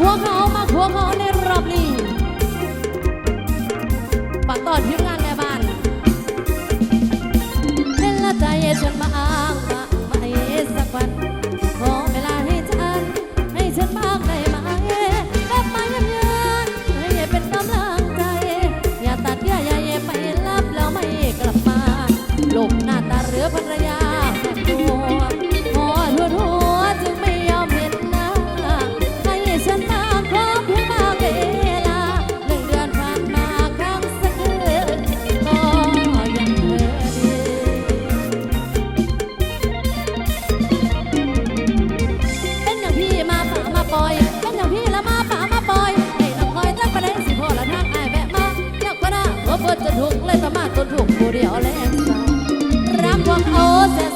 หัวเขามาหัวเขาในรอบนี้ปากตอดที่งานแม่บ้านเล่นละใจฉันมา เดียวแลงเศร้ารักวังโอเซ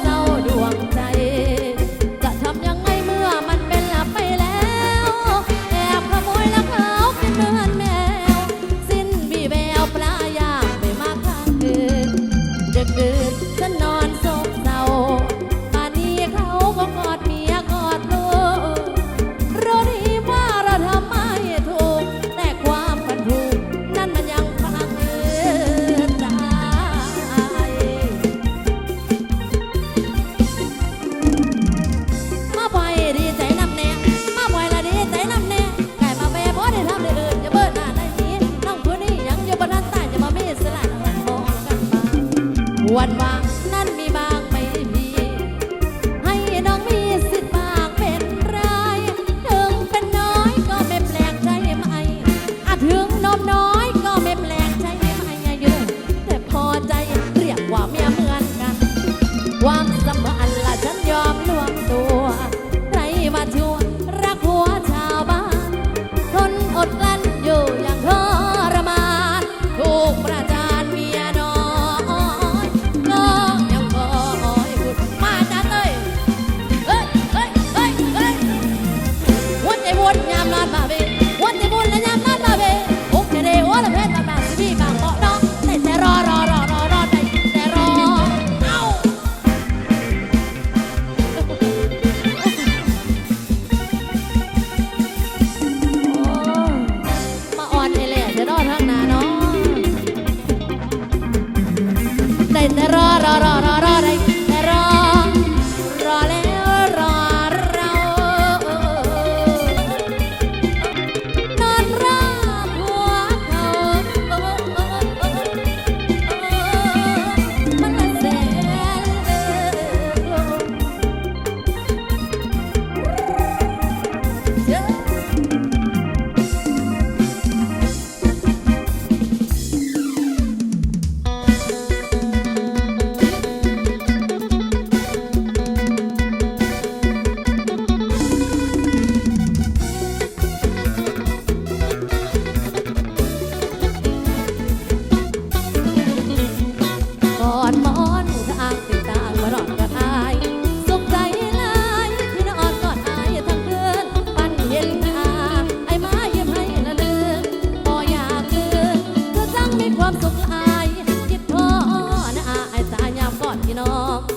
you know.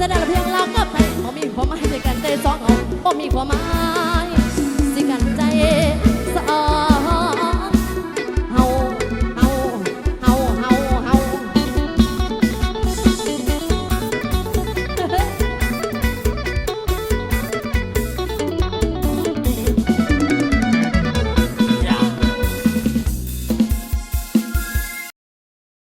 จะได้เพียงเราก็แต่งบ่มีความหมายในการใจสองเอาบ่มีความหมาย